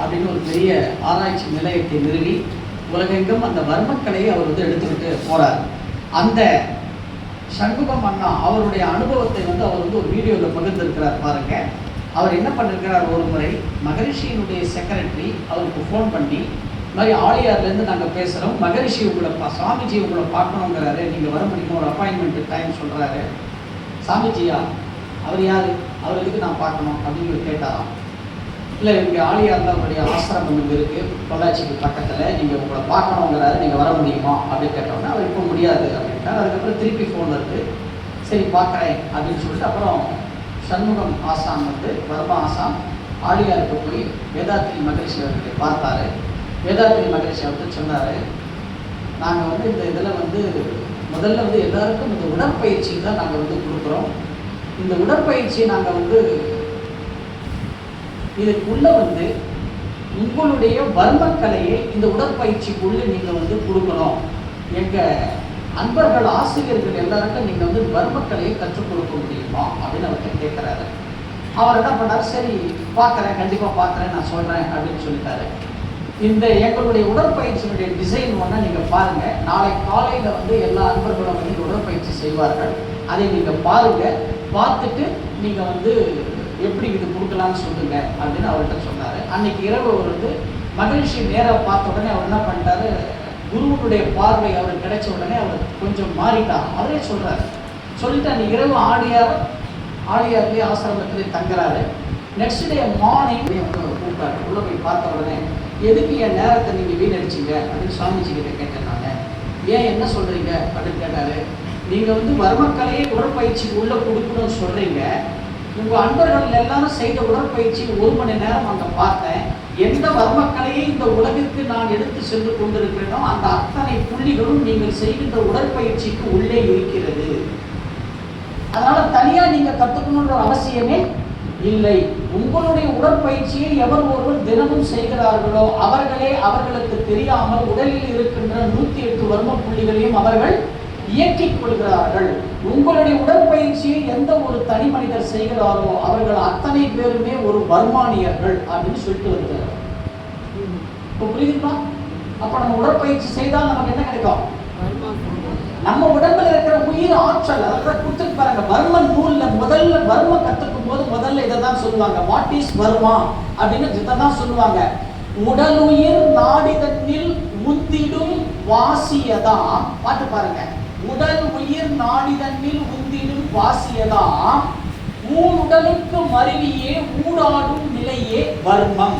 அப்படின்னு ஒரு பெரிய ஆராய்ச்சி நிலையத்தை நிறுவி உலகெங்கும் அந்த வர்மக்கலையை அவர் வந்து எடுத்துக்கிட்டு போறார். அந்த சண்முகம் அண்ணா அவருடைய அனுபவத்தை வந்து அவர் வந்து ஒரு வீடியோவில் பகிர்ந்திருக்கிறார் பாருங்க. அவர் என்ன பண்ணிருக்கிறார் ஒரு முறை மகரிஷியினுடைய செக்ரட்டரி அவருக்கு ஃபோன் பண்ணி இந்த மாதிரி ஆலியார்லேருந்து நாங்கள் பேசுகிறோம் மகரிஷி உங்களை பா சாமிஜி உங்களை பார்க்கணுங்கிறாரு நீங்கள் வர முடியுமா ஒரு அப்பாயின்மெண்ட் டைம் சொல்கிறாரு சாமிஜியா அவர் யார்? அவர் எதுக்கு நான் பார்க்கணும்? அப்படின்னு கேட்டாராம். இல்லை இங்கே ஆலியார் தான் அவருடைய ஆசிரமம் இங்கே இருக்குது பொள்ளாச்சிக்கு பக்கத்தில். நீங்கள் உங்களை பார்க்கணுங்கிறாரு நீங்கள் வர முடியுமா? அப்படின்னு கேட்டோன்னே அவர் இப்போ முடியாது அப்படின்ட்டார். அதுக்கப்புறம் திருப்பி ஃபோன் வருது. சரி பார்க்குறேன் அப்படின்னு சொல்லிட்டு அப்புறம் சண்முகம் ஆசான் வந்து வர்மா ஆசாம் ஆலியாருக்கு போய் வேதாத்திரி மகரிஷி அவர்களை பார்த்தாரு. வேதாத்திரி மகரிஷி அவர்கள் சொன்னார் நாங்கள் வந்து இந்த இதில் வந்து முதல்ல வந்து எல்லாருக்கும் இந்த உடற்பயிற்சி தான் நாங்கள் வந்து கொடுக்குறோம். இந்த உடற்பயிற்சியை நாங்கள் வந்து இதுக்குள்ள வந்து உங்களுடைய வர்மக்கலையை இந்த உடற்பயிற்சிக்குள்ள நீங்கள் வந்து கொடுக்கணும். எங்கள் அன்பர்கள் ஆசிரியர்கள் எல்லாருக்கும் நீங்கள் வந்து வர்மக்கலையை கற்றுக் கொடுக்க முடியுமா? அப்படின்னு அவர்கிட்ட கேட்குறாரு அவர் என்ன பண்ணார்? சரி பார்க்குறேன் கண்டிப்பாக பார்க்குறேன் நான் சொல்கிறேன் அப்படின்னு சொல்லிட்டாரு. இந்த எங்களுடைய உடற்பயிற்சியினுடைய டிசைன் ஒன்றா நீங்கள் பாருங்கள் நாளை காலையில் வந்து எல்லா அன்பர்களும் வந்து உடற்பயிற்சி செய்வார்கள். அதை நீங்கள் பாருங்கள் பார்த்துட்டு நீங்கள் வந்து எப்படி இது கொடுக்கலாம்னு சொல்லுங்க அப்படின்னு அவர்கிட்ட சொன்னார். அன்னைக்கு இரவு அவர் வந்து மகிழ்ச்சி நேராக பார்த்த உடனே அவர் என்ன பண்ணிட்டாரு? குருவனுடைய பார்வை அவர் கிடைச்ச உடனே அவர் கொஞ்சம் மாறிட்டார். அவரே சொல்கிறார் சொல்லிட்டு அன்னைக்கு இரவு ஆடியார் ஆடியார்லேயே ஆசிரமத்திலே தங்குறாரு. நெக்ஸ்ட் டே மார்னிங் வந்து அவர் கூப்பிட்டாரு. உள்ள போய் பார்த்த உடனே எதுக்கு என் நேரத்தை நீங்கள் வீணடிச்சிங்க? அப்படின்னு சுவாமிஜி கிட்ட கேட்டேன் நான். ஏன் என்ன சொல்கிறீங்க அப்படின்னு கேட்டார். நீங்கள் வந்து மர்மக்கலையை உடற்பயிற்சி உள்ளே கொடுக்கணும்னு சொல்கிறீங்க உங்க அன்பர்கள் எல்லாரும் செய்த உடற்பயிற்சி ஒரு மணி நேரம் அங்க பார்த்தேன். எந்த வர்மக்கலையை இந்த உலகிற்கு நான் எடுத்து சென்று கொண்டிருக்கிறேனோ அந்த அத்தனை புள்ளிகளும் நீங்கள் செய்கின்ற உடற்பயிற்சிக்கு உள்ளே இருக்கிறது. அதனால தனியா நீங்க கத்துக்கணுன்ற அவசியமே இல்லை. உங்களுடைய உடற்பயிற்சியை எவர் ஒருவர் தினமும் செய்கிறார்களோ அவர்களே அவர்களுக்கு தெரியாமல் உடலில் இருக்கின்ற நூத்தி எட்டு வர்ம புள்ளிகளையும் அவர்கள் இயக்கிக் கொள்கிறார்கள். உங்களுடைய உடற்பயிற்சியை எந்த ஒரு தனி மனிதர் செய்கிறாரோ அவர்கள் அத்தனை பேருமே ஒரு வர்மானியர்கள் அப்படின்னு சொல்லிட்டு வருகிறார். இப்போ புரியுதுங்களா? அப்ப நம்ம உடற்பயிற்சி செய்தால் நமக்கு என்ன கிடைக்கும்? நம்ம உடம்புல இருக்கிற உயிர் ஆற்றல் அதாவது கொடுத்துட்டு பாருங்க. வர்மன் நூல்ல முதல்ல வர்ம கத்துக்கும் போது முதல்ல இதை தான் சொல்லுவாங்க. What is Varma? அப்படின்னு இதை தான் சொல்லுவாங்க. உடலுயிர் நாடிதனில் உந்திடும் வாசியதாம் பாட்டு பாருங்க. உடல் உயிர் நாடிதனில் உந்திடும் வாசியதா ஊனுடலுக்கு மருவியே ஊடாடும் நிலையே வர்மம்.